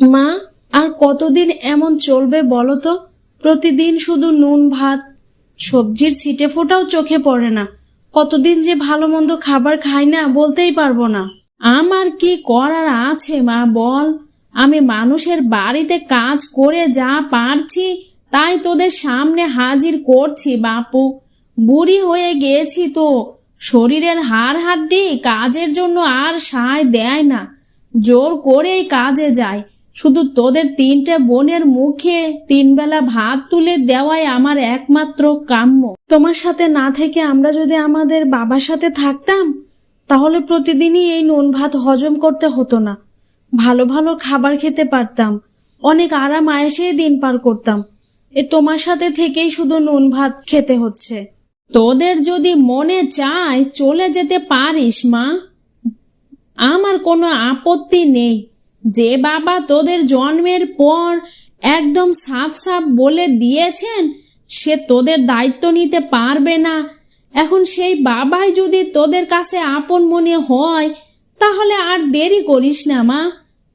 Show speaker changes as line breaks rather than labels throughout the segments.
মা, আর কতদিন এমন চলবে বলো তো? প্রতিদিন শুধু নুন, ভাত, সবজির ছিটে ফোটাও চোখে পড়ে না। কতদিন যে ভালো মন্দ খাবার খাই না বলতেই পারব না। আমার কি করার আছে মা, বল? আমি মানুষের বাড়িতে কাজ করে যা পারছি, তাই তোদের সামনে হাজির করছি, বাপু। বুড়ি হয়ে গেছি তো। শরীরের হাড় হাড্ডি কাজের জন্য আর সায় দেয় না। জোর করেই কাজে যায় শুধু তোদের তিনটে বোনের মুখে তিনবেলা ভাত তুলে দেওয়াই আমার একমাত্র কাম্য। তোমার সাথে না থেকে আমরা যদি আমাদের বাবার সাথে থাকতাম, তাহলে প্রতিদিনই এই নুন ভাত হজম করতে হতো না। ভালো ভালো খাবার খেতে পারতাম, অনেক আরাম আয়েসেই দিন পার করতাম। এ তোমার সাথে থেকেই শুধু নুন ভাত খেতে হচ্ছে। তোদের যদি মনে চায় চলে যেতে পারিস, মা। আমার কোনো আপত্তি নেই। যে বাবা তোদের জন্মের পর একদম সাফ সাফ বলে দিয়েছেন, সে তোদের দায়িত্ব নিতে পারবে না। এখন সেই বাবাই যদি তোদের কাছে আপন মনে হয়, তাহলে আর দেরি করিস না, মা।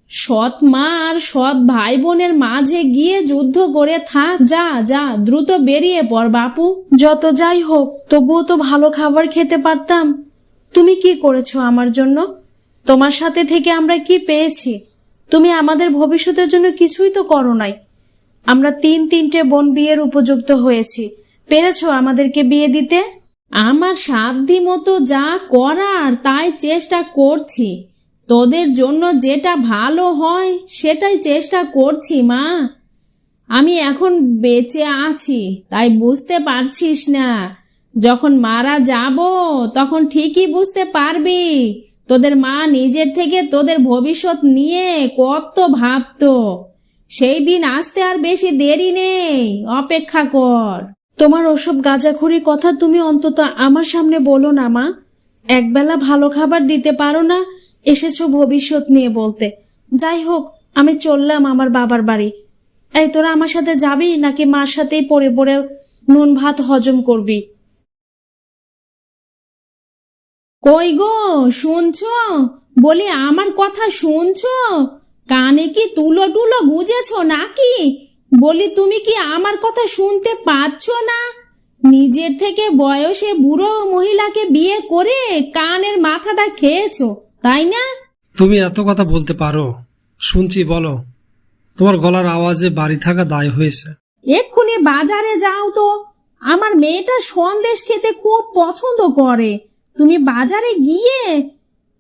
সৎ মা আর সৎ ভাই বোনের মাঝে গিয়ে যুদ্ধ করে থাক। যা যা, দ্রুত বেরিয়ে পড়, বাপু। যত যাই হোক, তবুও তো ভালো খাবার খেতে পারতাম। তুমি কি করেছ আমার জন্য? তোমার সাথে থেকে আমরা কি পেয়েছি? তুমি আমাদের ভবিষ্যতের জন্য কিছুই তো করো নাই। আমরা তিন তিনটে বোন বিয়ের উপযুক্ত হয়েছি। পেরেছ আমাদেরকে বিয়ে দিতে? আমার সাধ্যি মতো যা করার তাই চেষ্টা করছি। তোদের জন্য যেটা ভালো হয় সেটাই চেষ্টা করছি, মা। আমি এখন বেঁচে আছি, তাই বুঝতে পারছিস না। যখন মারা যাব, তখন ঠিকই বুঝতে পারবি। তোদের মা নিজের থেকে তোদের ভবিষ্যৎ নিয়ে কত ভাবতো। সেই দিন আসতে আর বেশি দেরি নেই। অপেক্ষা কর। তোমার ওসব গাঁজাখুরি কথা তুমি অন্তত আমার সামনে বলো না, মা। একবেলা ভালো খাবার দিতে পারো না, এসেছ ভবিষ্যৎ নিয়ে বলতে। যাই হোক, আমি চললাম আমার বাবার বাড়ি। এই, তোরা আমার সাথে যাবি নাকি মার সাথেই পড়ে পড়ে নুন ভাত হজম করবি? কই গো শুনছো? বলি আমার কথা শুনছো? কানে কি তুলো টুলো গুজেছো নাকি? বলি তুমি কি আমার কথা শুনতে পাচ্ছ না? নিজের থেকে বয়সে বুড়ো মহিলাকে বিয়ে করে কানের মাথাটা খেয়েছো তাই না?
তুমি এত কথা বলতে পারো। শুনছি বলো। তোমার গলার আওয়াজে বাড়ি থাকা দায় হয়েছে।
এক্ষুনি বাজারে যাও তো। আমার মেয়েটা সন্দেশ খেতে খুব পছন্দ করে। তুমি বাজারে গিয়ে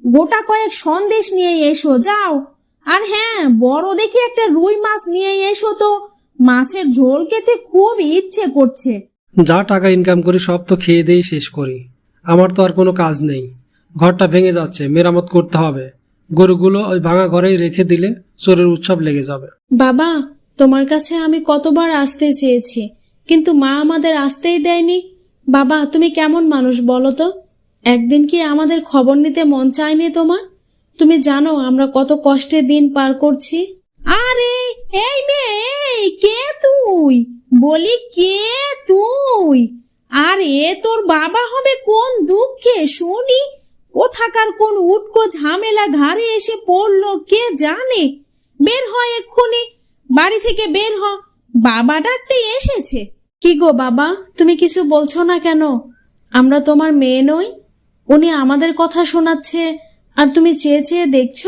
গোটা কয়েক সন্দেশ নিয়ে এসো যাও। আর হ্যাঁ বড় দেখে একটা রুই মাছ নিয়ে এসো তো। মাছের ঝোল খেতে খুব ইচ্ছে করছে।
যা টাকা ইনকাম করি সব তো খেয়ে দিয়েই শেষ করি। আমার তো আর কোনো কাজ নেই। ঘরটা ভেঙে যাচ্ছে মেরামত করতে হবে। গরুগুলো ওই ভাঙা ঘরেই রেখে দিলে চোরের উৎসব লেগে যাবে।
বাবা তোমার কাছে আমি কতবার আসতে চেয়েছি কিন্তু মা আমাদের আসতেই দেয়নি। বাবা তুমি কেমন মানুষ বলো তো? একদিন কি আমাদের খবর নিতে মন চায়নি তোমার? তুমি জানো আমরা কত কষ্টে দিন পার করছি। আরে এই মেয়ে কে তুই? বলি কে তুই? আরে তোর বাবা হবে কোন দুঃখে? শুনি কোথাকার কোন উটকো ঝামেলা ঘাড়ে এসে পড়ল কে জানে? বের হয় এক্ষুনি বাড়ি থেকে বের হ। বাবা ডাকতে এসেছে। কি গো বাবা তুমি কিছু বলছো না কেন? আমরা তোমার মেয়ে নই? উনি আমাদের কথা শোনাচ্ছে আর তুমি চেয়ে চেয়ে দেখছ?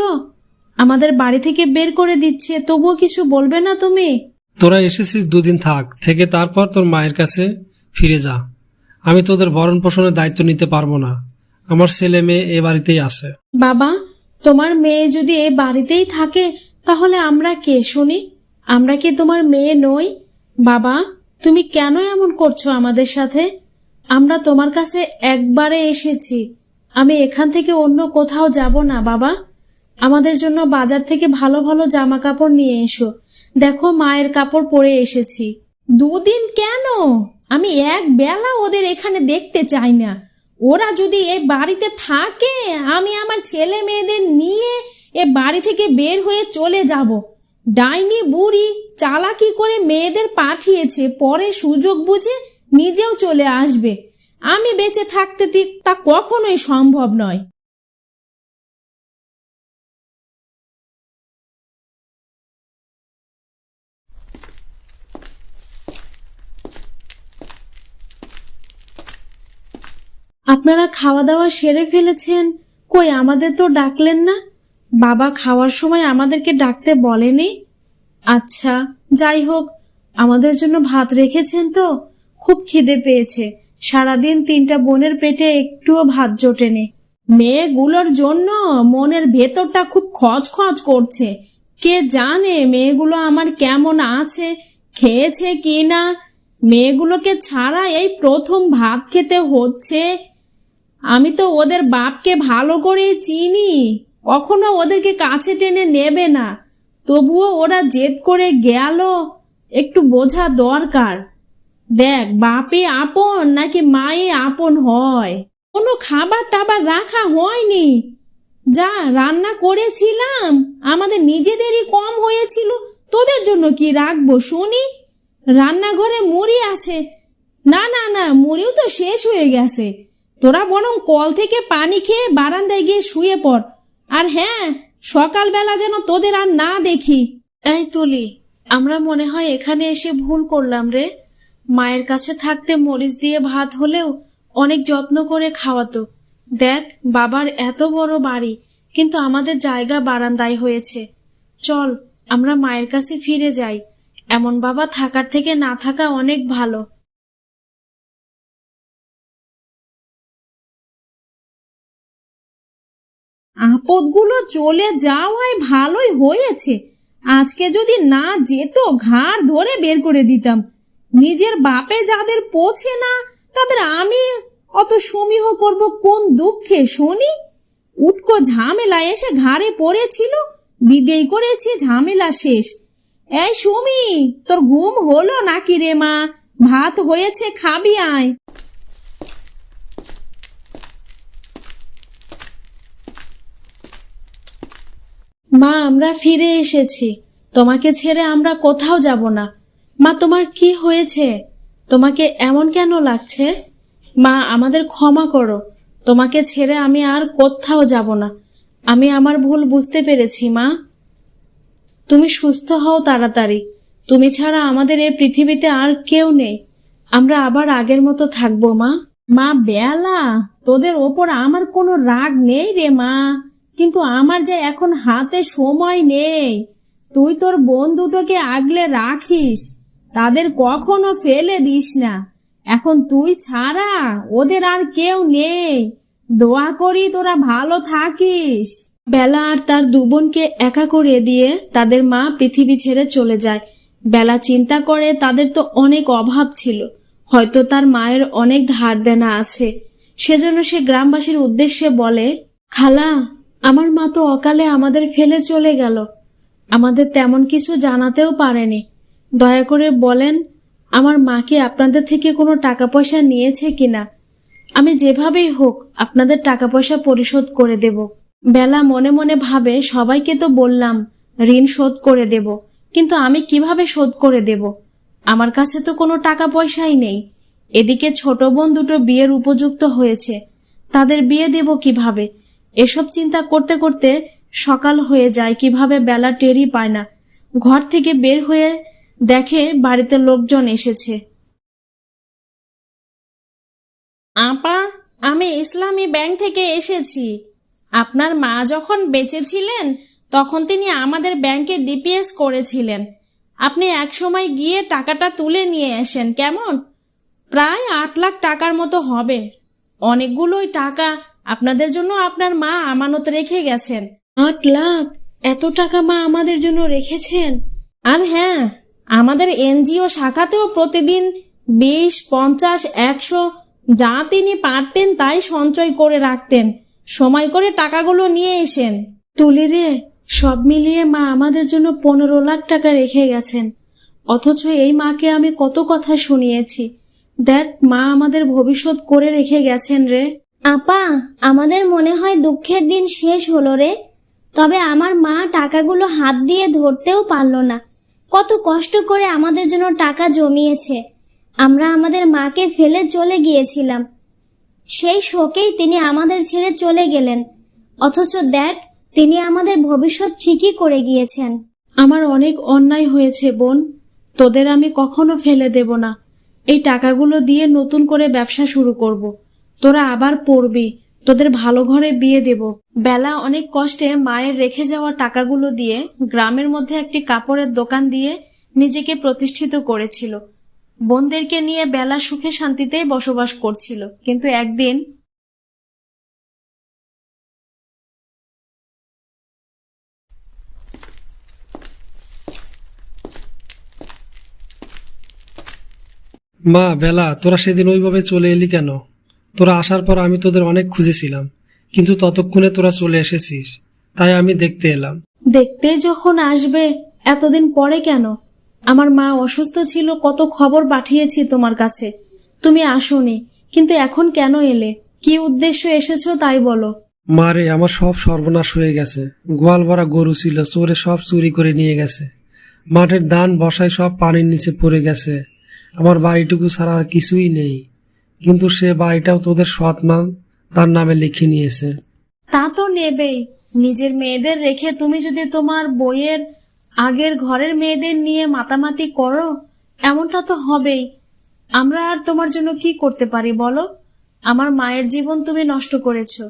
আমাদের বাড়ি থেকে বের করে দিচ্ছে তবুও কিছু বলবে না তুমি?
তোরা এসেছিস দুদিন থাক থেকে তারপর তোর মায়ের কাছে ফিরে যা। আমি তোদের ভরণ পোষণের দায়িত্ব নিতে পারব না। আমার ছেলে মেয়ে এ বাড়িতেই আছে।
বাবা তোমার মেয়ে যদি এ বাড়িতেই থাকে তাহলে আমরা কে শুনি? আমরা কি তোমার মেয়ে নই? বাবা তুমি কেন এমন করছ আমাদের সাথে? আমরা তোমার কাছে একবারে এসেছি। আমি এখান থেকে অন্য কোথাও যাব না, বাবা। আমাদের জন্য বাজার থেকে ভালো ভালো জামা কাপড় নিয়ে এসো। দেখো মায়ের কাপড় পরে এসেছি। দুদিন কেন? আমি এক বেলা ওদের এখানে দেখতে চাই না। ওরা যদি এ বাড়িতে থাকে, আমি আমার ছেলে মেয়েদের নিয়ে এ বাড়ি থেকে বের হয়ে চলে যাব। ডাইনি বুড়ি চালাকি করে মেয়েদের পাঠিয়েছে, পরে সুযোগ বুঝে নিজেও চলে আসবে। আমি বেঁচে থাকতে দিক তা কখনোই সম্ভব নয়।
আপনারা খাওয়া দাওয়া সেরে ফেলেছেন? কই, আমাদের তো ডাকলেন না? বাবা খাওয়ার সময় আমাদেরকে ডাকতে বলেনি? আচ্ছা যাই হোক, আমাদের জন্য ভাত রেখেছেন তো? খুব খিদে পেয়েছে। সারাদিন তিনটা বোনের পেটে একটুও ভাত জোটেনি। মেয়েগুলোর জন্য মনের ভেতরটা খুব খচখচ করছে। কে জানে মেয়েগুলো আমার কেমন আছে, খেয়েছে কি না মেয়েগুলোকে ছাড়া এই প্রথম ভাত খেতে হচ্ছে। আমি তো ওদের বাপকে ভালো করে চিনি। কখনো ওদেরকে কাছে টেনে নেবে না। তবুও ওরা জেদ করে গেল। একটু বোঝা দরকার। দেখ, বাপে আপন নাকি মায়ে আপন হয়? কোনো খাবার টাবার রাখা হয়নি। যা রান্না করেছিলাম, আমাদের নিজেদেরই কম হয়েছিল। তোদের জন্য কি রাখব শুনি? রান্নাঘরে মুড়ি আছে। না না না, মুড়িও তো শেষ হয়ে গেছে। তোরা বরং কল থেকে পানি খেয়ে বারান্দায় গিয়ে শুয়ে পড়। আর হ্যাঁ সকালবেলা যেন তোদের আর না দেখি। এই তুলি, আমরা মনে হয় এখানে এসে ভুল করলাম রে। মায়ের কাছে থাকতে মরিচ দিয়ে ভাত হলেও অনেক যত্ন করে খাওয়াতো। দেখ, বাবার এত বড় বাড়ি, কিন্তু আমাদের জায়গা বারান্দায় হয়েছে। চল, আমরা মায়ের কাছে ফিরে যাই। এমন বাবা থাকার থেকে না থাকা অনেক ভালো। আপদগুলো চলে যাওয়ায় ভালোই হয়েছে। আজকে যদি না যেত, ঘাড় ধরে বের করে দিতাম। নিজের বাপে যাদের পৌঁছে না, তাদের আমি অত সমীহ করব কোন দুঃখে, শুনি? উটকো ঝামেলা এসে ঘাড়ে পড়েছিল বিদেয় করেছি ঝামেলা শেষ। এই সুমি, তোর ঘুম হলো নাকি রে মা? ভাত হয়েছে, খাবি আয়। মা, আমরা ফিরে এসেছি। তোমাকে ছেড়ে আমরা কোথাও যাব না। মা, তোমার কি হয়েছে? তোমাকে এমন কেন লাগছে? মা, আমাদের ক্ষমা করো। তোমাকে ছেড়ে আমি আর কোথাও যাব না। আমি আমার ভুল বুঝতে পেরেছি, মা। তুমি সুস্থ হও তাড়াতাড়ি। তুমি ছাড়া আমাদের এই পৃথিবীতে আর কেউ নেই। আমরা আবার আগের মতো থাকব, মা। মা, বেলা, তোদের ওপর আমার কোনো রাগ নেই রে, মা। কিন্তু আমার যে এখন হাতে সময় নেই। তুই তোর বোন দুটোকে আগলে রাখিস। তাদের কখনো ফেলে দিস না। এখন তুই ছাড়া ওদের আর কেউ নেই। দোয়া করি তোরা ভালো থাকিস। বেলা আর তার দু বোনকে একা করে দিয়ে তাদের মা পৃথিবী ছেড়ে চলে যায়। বেলা চিন্তা করে তাদের তো অনেক অভাব ছিল। হয়তো তার মায়ের অনেক ধার দেনা আছে। সেজন্য সে গ্রামবাসীর উদ্দেশ্যে বলে, খালা, আমার মা তো অকালে আমাদের ফেলে চলে গেল। আমাদের তেমন কিছু জানাতেও পারেনি। দয়া করে বলেন, আমার মাকে আপনাদের থেকে কোনো টাকা পয়সা নিয়েছে কিনা? আমি যেভাবেই হোক আপনাদের টাকা পয়সা পরিশোধ করে দেব। বেলা মনে মনে ভাবে, সবাইকে তো বললাম, ঋণ শোধ করে দেব, কিন্তু আমি কীভাবে শোধ করে দেব? আমার কাছে তো কোনো টাকা পয়সাই নেই। এদিকে ছোট বোন দুটো বিয়ের উপযুক্ত হয়েছে। তাদের বিয়ে দেব কীভাবে? এসব চিন্তা করতে করতে সকাল হয়ে যায়, কীভাবে বেলা টেরই পায় না। ঘর থেকে বের হয়ে দেখে বাড়িতে লোকজন এসেছে। আপা আমি ইসলামী ব্যাংক থেকে এসেছি। আপনার মা যখন বেঁচে ছিলেন তখন তিনি আমাদের ব্যাংকে ডিপিএস করেছিলেন। আপনি একসময় গিয়ে টাকাটা তুলে নিয়ে আসেন কেমন? প্রায় আট লাখ টাকার মতো হবে। অনেকগুলোই টাকা আপনাদের জন্য আপনার মা আমানত রেখে গেছেন। আট লাখ? এত টাকা মা আমাদের জন্য রেখেছেন? আর হ্যাঁ আমাদের এনজিও শাখাতেও প্রতিদিন বিশ পঞ্চাশ একশো যা তিনি পারতেন তাই সঞ্চয় করে রাখতেন। সময় করে টাকাগুলো নিয়ে এসেন। তুলি রে সব মিলিয়ে মা আমাদের জন্য পনেরো লাখ টাকা রেখে গেছেন। অথচ এই মাকে আমি কত কথা শুনিয়েছি। দেখ মা আমাদের ভবিষ্যৎ করে রেখে গেছেন রে।
আপা আমাদের মনে হয় দুঃখের দিন শেষ হলো রে। তবে আমার মা টাকাগুলো হাত দিয়ে ধরতেও পারল না। কত কষ্ট করে আমাদের জন্য টাকা জমিয়েছে। আমরা আমাদের মাকে ফেলে চলে গিয়েছিলাম। সেই শোকেই তিনি আমাদের ছেড়ে চলে গেলেন। অথচ দেখ, তিনি আমাদের ভবিষ্যৎ ঠিকই করে গিয়েছেন।
আমার অনেক অন্যায় হয়েছে বোন, তোদের আমি কখনো ফেলে দেব না। এই টাকাগুলো দিয়ে নতুন করে ব্যবসা শুরু করব। তোরা আবার পড়বি। তোদের ভালো ঘরে বিয়ে দেব। বেলা অনেক কষ্টে মায়ের রেখে যাওয়া টাকাগুলো দিয়ে গ্রামের মধ্যে একটি কাপড়ের দোকান দিয়ে নিজেকে প্রতিষ্ঠিত করেছিল। বোনদেরকে নিয়ে বেলা সুখে শান্তিতেই বসবাস করছিল। কিন্তু একদিন
মা, বেলা, তোরা সেদিন ওইভাবে চলে এলি কেন? তোরা আসার পর আমি তোদের অনেক খুঁজেছিলাম কিন্তু ততক্ষণে তোরা চলে এসেছিস তাই আমি দেখতে এলাম।
দেখতে যখন আসবে এতদিন পরে কেন? আমার মা অসুস্থ ছিল কত খবর পাঠিয়েছি তোমার কাছে। তুমি আসোনি কিন্তু এখন কেন এলে? কি উদ্দেশ্য এসেছ তাই বলো।
মারে আমার সব সর্বনাশ হয়ে গেছে। গোয়াল ভরা গরু ছিল চোরে সব চুরি করে নিয়ে গেছে। মাঠের ধান বসায় সব পানির নিচে পড়ে গেছে। আমার বাড়িটুকু ছাড়া আর কিছুই নেই। কিন্তু সে বাড়িটাও তোদের সৎ মা তার নামে লিখে নিয়েছে।
তা তো নেবেই। নিজের মেয়েদের রেখে তুমি যদি তোমার বইয়ের আগের ঘরের মেয়েদের নিয়ে মাতামাতি করো এমনটা তো হবেই। আমরা আর তোমার জন্য কি করতে পারি বলো? আমার মায়ের জীবন তুমি নষ্ট করেছ।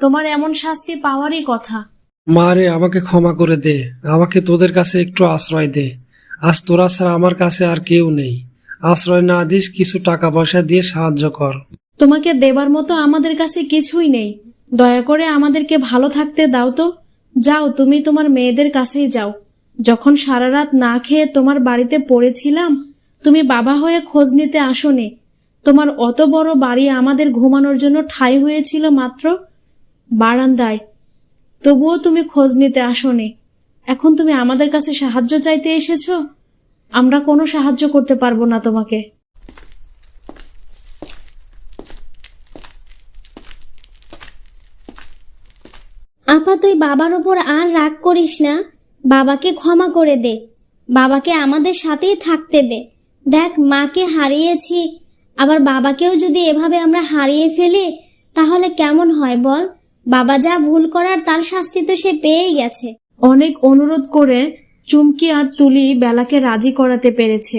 তোমার এমন শাস্তি পাওয়ারই কথা।
মারে আমাকে ক্ষমা করে দে। আমাকে তোদের কাছে একটু আশ্রয় দে। আজ তোরা ছাড়া আমার কাছে আর কেউ নেই। আশ্রয় না দিস, কিছু টাকা পয়সা দিয়ে সাহায্য কর।
তোমাকে দেবার মতো আমাদের কাছে কিছুই নেই। দয়া করে আমাদেরকে ভালো থাকতে দাও তো। যাও, তুমি তোমার মেয়েদের কাছেই যাও। যখন সারা রাত না খেয়ে তোমার বাড়িতে পড়েছিলাম, তুমি বাবা হয়ে খোঁজ নিতে আসোনি। তোমার অত বড় বাড়ি আমাদের ঘুমানোর জন্য ঠাই হয়েছিল মাত্র বারান্দায়। তবুও তুমি খোঁজ নিতে আসোনি। এখন তুমি আমাদের কাছে সাহায্য চাইতে এসেছ? আমরা কোনো সাহায্য করতে পারব না তোমাকে।
আপা তুই বাবার ওপর আর রাগ করিস না। বাবাকে ক্ষমা করে দে। বাবাকে আমাদের সাথেই থাকতে দে। দেখ মাকে হারিয়েছি। আবার বাবাকেও যদি এভাবে আমরা হারিয়ে ফেলি তাহলে কেমন হয় বল? বাবা যা ভুল করার তার শাস্তি তো সে পেয়েই গেছে।
অনেক অনুরোধ করে চুমকি আর তুলি বেলাকে রাজি করাতে পেরেছে।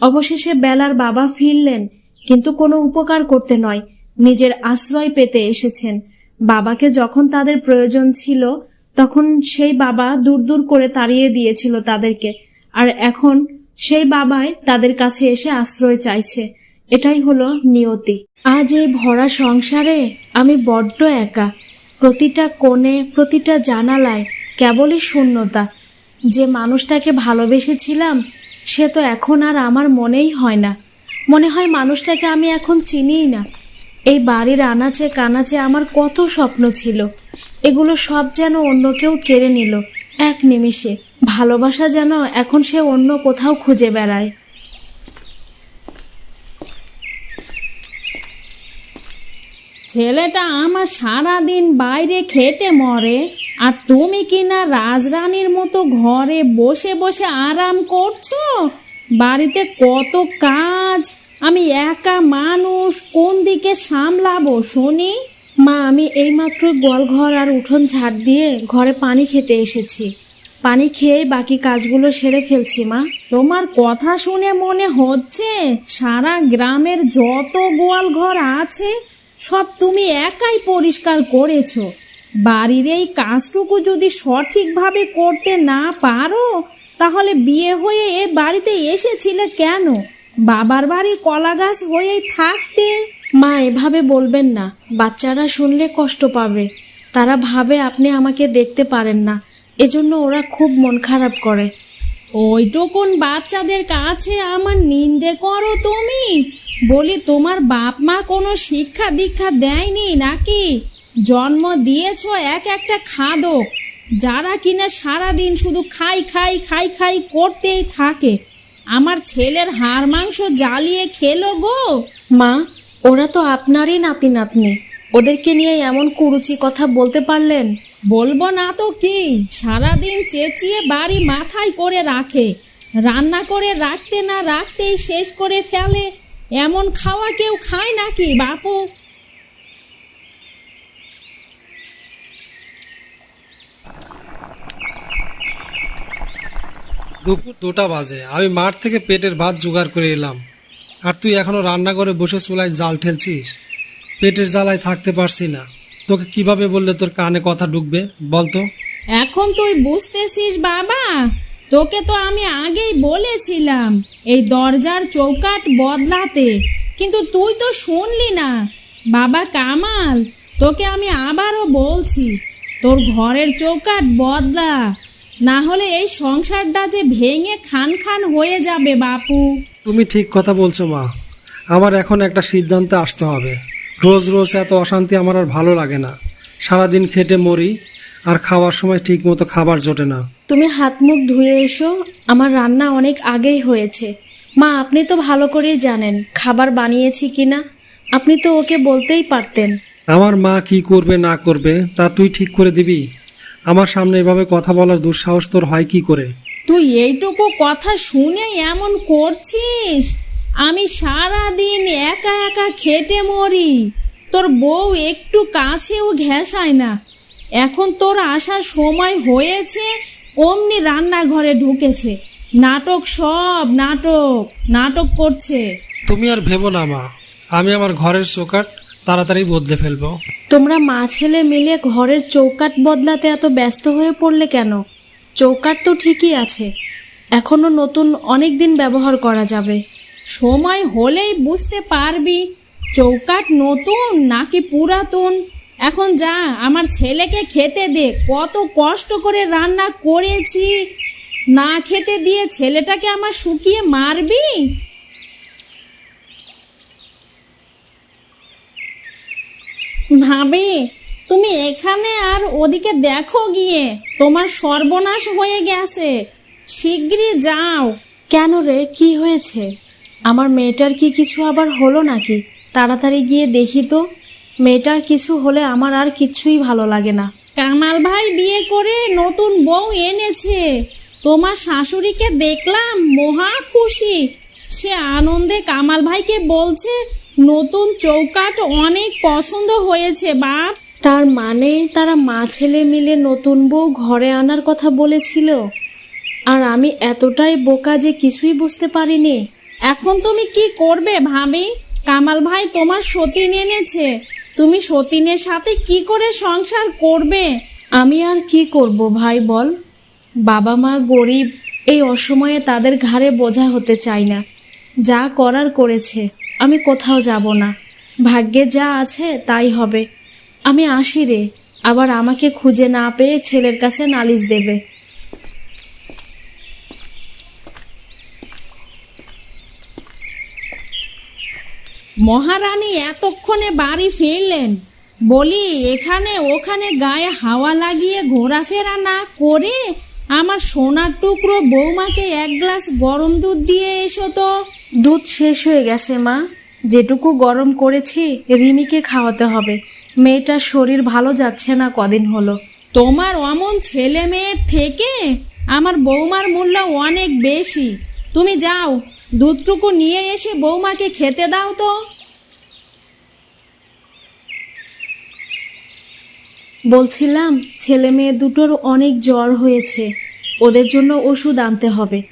অবশেষে বেলার বাবা ফিরলেন, কিন্তু কোনো উপকার করতে নয়, নিজের আশ্রয় পেতে এসেছেন। বাবাকে যখন তাদের প্রয়োজন ছিল, তখন সেই বাবা দূর দূর করে তাড়িয়ে দিয়েছিল তাদেরকে, আর এখন সেই বাবাই তাদের কাছে এসে আশ্রয় চাইছে। এটাই হলো নিয়তি। আজ এই ভরা সংসারে আমি বড্ড একা। প্রতিটা কোণে, প্রতিটা জানালায় কেবলই শূন্যতা যে মানুষটাকে ভালোবেসেছিলাম, সে তো এখন আর আমার মনেই হয় না। মনে হয় মানুষটাকে আমি এখন চিনিই না। এই বাড়ির আনাচে কানাচে আমার কত স্বপ্ন ছিল। এগুলো সব যেন অন্য কেউ কেড়ে নিল। এক নিমিষে। ভালোবাসা যেন এখন সে অন্য কোথাও খুঁজে বেড়ায়। ছেলেটা আমার সারাদিন বাইরে খেটে মরে। আর তুমি কিনা রাজরানীর মতো ঘরে বসে বসে আরাম করছ? বাড়িতে কত কাজ, আমি একা মানুষ, কোন দিকে সামলাবো শুনি? মা, আমি এইমাত্র গোয়ালঘর আর উঠোন ঝাড় দিয়ে ঘরে পানি খেতে এসেছি। পানি খেয়ে বাকি কাজগুলো সেরে ফেলছি, মা। তোমার কথা শুনে মনে হচ্ছে সারা গ্রামের যত গোয়াল ঘর আছে, সব তুমি একাই পরিষ্কার করেছ। বাড়ির এই কাজটুকু যদি সঠিকভাবে করতে না পারো তাহলে বিয়ে হয়ে এ বাড়িতে এসেছিলে কেন? বাবার বাড়ি কলা গাছ হয়েই থাকতে? মা এভাবে বলবেন না। বাচ্চারা শুনলে কষ্ট পাবে। তারা ভাবে আপনি আমাকে দেখতে পারেন না। এজন্য ওরা খুব মন খারাপ করে। ওইটুকুন বাচ্চাদের কাছে আমার নিন্দে করো তুমি। বলি তোমার বাপ মা কোনো শিক্ষা দীক্ষা দেয়নি নাকি? জন্ম দিয়েছ এক একটা খাদক যারা কিনা সারাদিন শুধু খাই খাই খাই খাই করতেই থাকে। আমার ছেলের হাড় মাংস জ্বালিয়ে খেলো গো। মা ওরা তো আপনারই নাতি নাতনি। ওদেরকে নিয়ে এমন কুরুচি কথা বলতে পারলেন? বলব না তো কি? সারাদিন চেঁচিয়ে বাড়ি মাথায় করে রাখে। রান্না করে রাখতে না রাখতেই শেষ করে ফেলে। এমন খাওয়া কেউ খায় নাকি বাপু?
দুপুর দুটা বাজে। আমি মাঠ থেকে পেটের ভাত জোগাড় করে এলাম। আর তুই এখনও রান্না করে বসে চুলায় জাল ঠেলছিস? পেটের জ্বালায় থাকতে পারছি না। তোকে কীভাবে বললে তোর কানে কথা ঢুকবে? বলতো
এখন তুই বুঝতেছিস বাবা? তোকে তো আমি আগেই বলেছিলাম, এই দরজার চৌকাট বদলাতে। কিন্তু তুই তো শুনলি না। বাবা কামাল, তোকে আমি আবারও বলছি, তোর ঘরের চৌকাট বদলা। না হলে এই সংসারটা যে ভেঙে খান খান হয়ে যাবে বাপু।
তুমি ঠিক কথা বলছো মা। আমার এখন একটা সিদ্ধান্তে আসতে হবে। রোজ রোজ এত অশান্তি আমার আর ভালো লাগে না। সারাদিন খেটে মরি আর খাওয়ার সময় ঠিক মতো খাবার জোটে না।
তুমি হাত মুখ ধুয়ে এসো। আমার রান্না অনেক আগেই হয়েছে। মা আপনি তো ভালো করেই জানেন খাবার বানিয়েছি কিনা। আপনি তো ওকে বলতেই পারতেন।
আমার মা কি করবে না করবে তা তুই ঠিক করে দিবি? আমার সামনে এভাবে কথা বলার দুঃসাহস তোর হয় কি করে?
তুই এইটুকু কথা শুনে এমন করছিস? আমি সারা দিন একা একা খেটে মরি। তোর বউ একটু কাছেও ঘেঁষায় না। এখন তোর আসার সময় হয়েছে অমনি রান্নাঘরে ঢুকেছে। নাটক সব নাটক নাটক করছে।
তুমি আর ভেবো না মা। আমি আমার ঘরের চোকাট তাড়াতাড়ি বদলে ফেলব।
তোমরা মা ছেলে মিলে ঘরের চৌকাট বদলাতে এত ব্যস্ত হয়ে পড়লে কেন? চৌকাট তো ঠিকই আছে। এখনও নতুন অনেক দিন ব্যবহার করা যাবে। সময় হলেই বুঝতে পারবি চৌকাট নতুন নাকি পুরাতন? এখন যা, আমার ছেলেকে খেতে দে, কত কষ্ট করে রান্না করেছি। না খেতে দিয়ে ছেলেটাকে আমার শুকিয়ে মারবি? ভাবি তুমি এখানে আর ওদিকে দেখো গিয়ে তোমার সর্বনাশ হয়ে গেছে। শিগগিরই যাও। কেন রে? কি হয়েছে? আমার মেয়েটার কি কিছু আবার হলো নাকি? তাড়াতাড়ি গিয়ে দেখি তো। মেয়েটার কিছু হলে আমার আর কিচ্ছুই ভালো লাগে না। কামাল ভাই বিয়ে করে নতুন বউ এনেছে। তোমার শাশুড়িকে দেখলাম মহা খুশি। সে আনন্দে কামাল ভাইকে বলছে নতুন চৌকাট অনেক পছন্দ হয়েছে বাপ। তার মানে তারা মা ছেলে মিলে নতুন বউ ঘরে আনার কথা বলেছিল। আর আমি এতটাই বোকা যে কিছুই বুঝতে পারিনি। এখন তুমি কি করবে ভাবি? কামাল ভাই তোমার সতীন এনেছে। তুমি সতীনের সাথে কি করে সংসার করবে? আমি আর কি করব ভাই বল? বাবা মা গরিব এই অসময়ে তাদের ঘাড়ে বোঝা হতে চাই না। যা করার করেছে। আমি কোথাও যাব না। ভাগ্যে যা আছে তাই হবে। আমি আসি রে, আবার আমাকে খুঁজে না পেয়ে ছেলের কাছে নালিশ দেবে। মহারানী, এতক্ষণে বাড়ি ফিরলেন। বলি, এখানে ওখানে গায়ে হাওয়া লাগিয়ে ঘোরাফেরা না করে আমার সোনার টুকরো বৌমাকে এক গ্লাস গরম দুধ দিয়ে এসো তো। দুধ শেষ হয়ে গেছে মা। যেটুকু গরম করেছি রিমিকে খাওয়াতে হবে। মেয়েটার শরীর ভালো যাচ্ছে না কদিন হলো। তোমার অমন ছেলে মেয়ের থেকে আমার বৌমার মূল্য অনেক বেশি। তুমি যাও দুধটুকু নিয়ে এসে বৌমাকে খেতে দাও তো। বলছিলাম ছেলে মেয়ে দুটোর অনেক জ্বর হয়েছে ওদের জন্য ওষুধ আনতে হবে।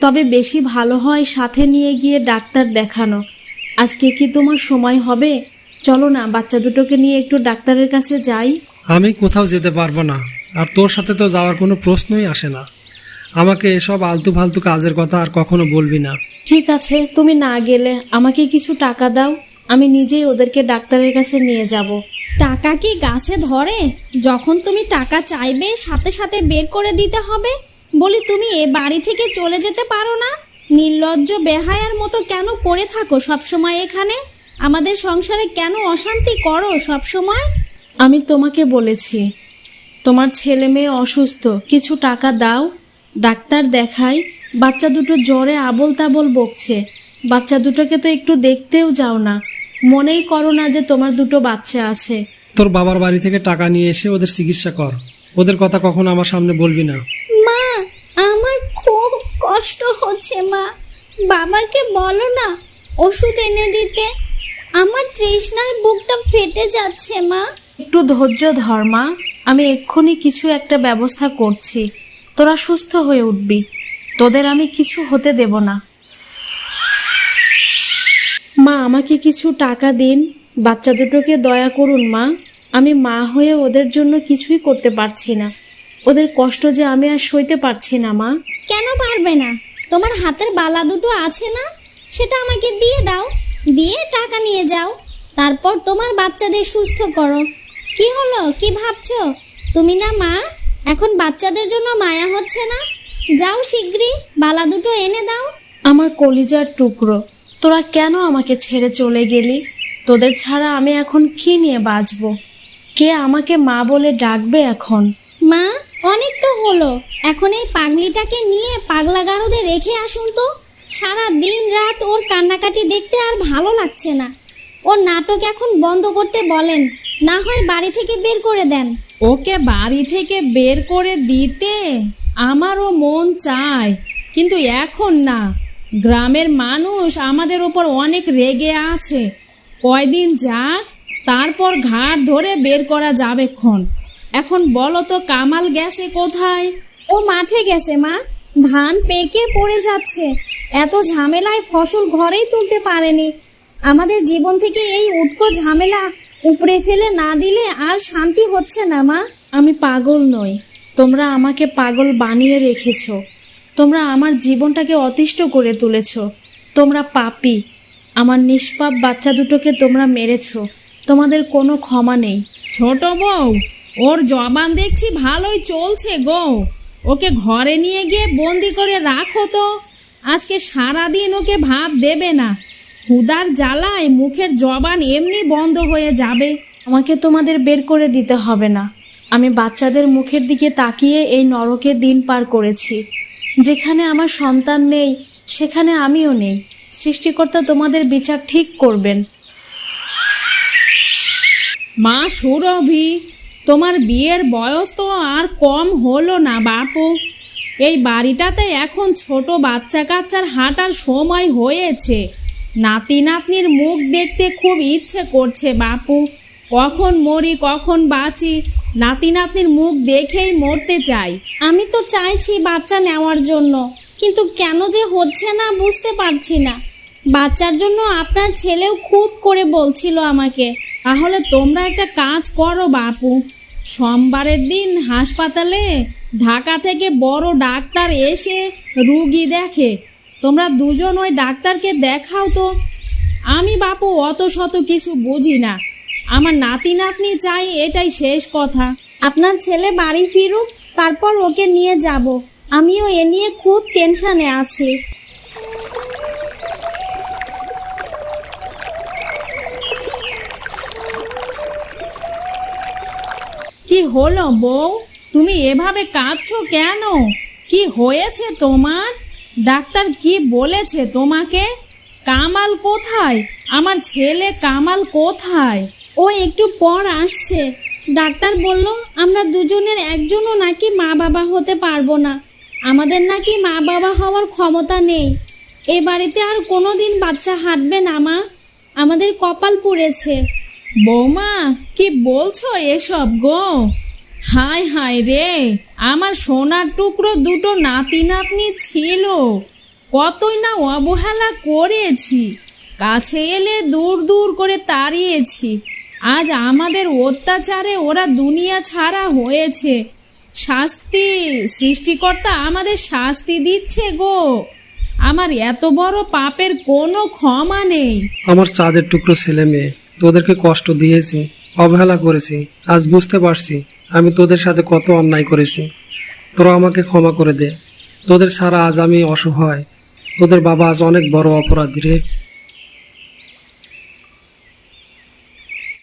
তবে বেশি ভালো হয় সাথে নিয়ে গিয়ে ডাক্তার দেখানো। আজকে কি তোমার সময় হবে? চলো না বাচ্চা দুটোকে নিয়ে একটু ডাক্তারের কাছে যাই।
আমি কোথাও যেতে পারব না আর তোর সাথে তো যাওয়ার কোনো প্রশ্নই আসে না। আমাকে এসব আলতু ফালতু কাজের কথা আর কখনো বলবি না।
ঠিক আছে তুমি না গেলে আমাকে কিছু টাকা দাও। আমি নিজেই ওদেরকে ডাক্তারের কাছে নিয়ে যাব। টাকা কি গাছে ধরে? যখন তুমি টাকা চাইবে সাথে সাথে বের করে দিতে হবে। বলি তুমি এ বাড়ি থেকে চলে যেতে পারো না? নির্লজ্জ বেহায়ার মতো কেন পড়ে থাকো সবসময় এখানে? আমাদের সংসারে কেন অশান্তি করো সব সময় আমি তোমাকে বলেছি তোমার ছেলে মেয়ে অসুস্থ কিছু টাকা দাও। ডাক্তার দেখাই বাচ্চা দুটো জ্বরে আবল তাবল বকছে। বাচ্চা দুটোকে তো একটু দেখতেও যাও না। মনেই করো না যে তোমার দুটো বাচ্চা আছে।
তোর বাবার বাড়ি থেকে টাকা নিয়ে এসে ওদের চিকিৎসা কর। ওদের কথা কখনো আমার সামনে বলবি না।
মা আমার খুব কষ্ট হচ্ছে মা। বাবাকে বলো না ওষুধ এনে দিতে। আমার তৃষ্ণায় বুকটা ফেটে যাচ্ছে মা।
একটু ধৈর্য ধর মা। আমি এক্ষুনি কিছু একটা ব্যবস্থা করছি। তোরা সুস্থ হয়ে উঠবি। তোদের আমি কিছু হতে দেব না। মা আমাকে কিছু টাকা দিন। বাচ্চা দুটোকে দয়া করুন মা। আমি মা হয়ে ওদের জন্য কিছুই করতে পারছি না। ওদের কষ্ট যে আমি আর সইতে পারছি না মা।
কেন পারবে না? তোমার হাতের বালা দুটো আছে না? সেটা আমাকে দিয়ে দাও। দিয়ে টাকা নিয়ে যাও। তারপর তোমার বাচ্চাদের সুস্থ করো। কি হলো? কি ভাবছ? তুমি না মা? এখন বাচ্চাদের জন্য মায়া হচ্ছে না? যাও শিগগিরই বালা দুটো এনে দাও।
আমার কলিজার টুকরো। তোরা কেন আমাকে ছেড়ে চলে গেলি? তোদের ছাড়া আমি এখন কি নিয়ে বাঁচবো? কে আমাকে মা বলে ডাকবে এখন?
মা অনেক তো হলো। এখন এই পাগলিটাকে নিয়ে পাগলা গারদে রেখে আসুন তো। সারা দিন রাত ওর কান্নাকাটি দেখতে আর ভালো লাগছে না। ওর নাটক এখন বন্ধ করতে বলেন না হয় বাড়ি থেকে বের করে দেন।
ওকে বাড়ি থেকে বের করে দিতে আমারও মন চায় কিন্তু এখন না। গ্রামের মানুষ আমাদের ওপর অনেক রেগে আছে। কয়দিন যাক তারপর ঘাট ধরে বের করা যাবে ক্ষণ। এখন বলো তো কামাল গেছে কোথায়?
ও মাঠে গেছে মা। ধান পেকে পড়ে যাচ্ছে। এত ঝামেলায় ফসল ঘরেই তুলতে পারেনি। আমাদের জীবন থেকে এই উটকো ঝামেলা উপড়ে ফেলে না দিলে আর শান্তি হচ্ছে না মা।
আমি পাগল নই। তোমরা আমাকে পাগল বানিয়ে রেখেছ। তোমরা আমার জীবনটাকে অতিষ্ঠ করে তুলেছ। তোমরা পাপি। আমার নিষ্পাপ বাচ্চা দুটোকে তোমরা মেরেছ। তোমাদের কোনো ক্ষমা নেই।
ছোট বউ, ওর জবান দেখছি ভালোই চলছে গো। ওকে ঘরে নিয়ে গিয়ে বন্দি করে রাখো তো। আজকে সারাদিন ওকে ভাব দেবে না। হুদার জ্বালায় মুখের জবান এমনি বন্ধ হয়ে যাবে।
আমাকে তোমাদের বের করে দিতে হবে না। আমি বাচ্চাদের মুখের দিকে তাকিয়ে এই নরকের দিন পার করেছি। যেখানে আমার সন্তান নেই, সেখানে আমিও নেই। সৃষ্টিকর্তা তোমাদের বিচার ঠিক করবেন।
মা সুরভি, তোমার বিয়ের বয়স তো আর কম হলো না বাপু। এই বাড়িটাতে এখন ছোট বাচ্চা কাচ্চার হাঁটার সময় হয়েছে। নাতি নাতনির মুখ দেখতে খুব ইচ্ছে করছে বাপু। কখন মরি, কখন বাঁচি নাতি নাতনির মুখ দেখেই মরতে চাই।
আমি তো চাইছি বাচ্চা নেওয়ার জন্য, কিন্তু কেন যে হচ্ছে না বুঝতে পারছি না। বাচ্চার জন্য আপনার ছেলেও খুব করে বলছিল আমাকে,
তাহলে তোমরা একটা কাজ করো বাপু। সোমবারের দিন হাসপাতালে ঢাকা থেকে বড় ডাক্তার এসে রুগী দেখে, তোমরা দুজন ওই ডাক্তারকে দেখাও তো। আমি বাপু অত শত কিছু বুঝি না। আমার নাতি নাতনি চাই, এটাই শেষ কথা।
আপনার ছেলে বাড়ি ফিরুক, তারপর ওকে নিয়ে যাব। আমিও এ নিয়ে খুব টেনশনে আছি।
কি হলো বউ? তুমি এভাবে কাঁদছো কেন? কি হয়েছে তোমার? ডাক্তার কি বলেছে তোমাকে? কামাল কোথায়? আমার ছেলে কামাল কোথায়?
ও একটু পর আসছে। ডাক্তার বলল, আমরা দুজনের একজনও নাকি মা বাবা হতে পারব না। আমাদের নাকি মা বাবা হওয়ার ক্ষমতা নেই। এ বাড়িতে আর কোনো দিন বাচ্চা হাঁটবে না, মা। আমাদের কপাল পুড়েছে।
বৌমা, কি বলছো এসব গো? হায় হায় রে, আমার সোনার টুকরো দুটো নাতি নাতনি ছিল। কতই না অবহেলা করেছি। কাছে এলে দূর দূর করে তাড়িয়েছি। আজ আমাদের অত্যাচারে ওরা দুনিয়া ছাড়া হয়েছে। শাস্তি, সৃষ্টিকর্তা আমাদের শাস্তি দিচ্ছে গো। আমার এত বড় পাপের কোনো ক্ষমা নেই।
আমার চাঁদের টুকরো ছেলে মেয়ে, তোদেরকে কষ্ট দিয়েছি, অবহেলা করেছি, আজ বুঝতে পারছি আমি তোদের সাথে কত অন্যায় করেছি। তোরা আমাকে ক্ষমা করে দে। তোদের সারা আজ আমি অসহায়। তোদের বাবা আজ অনেক বড় অপরাধী রে।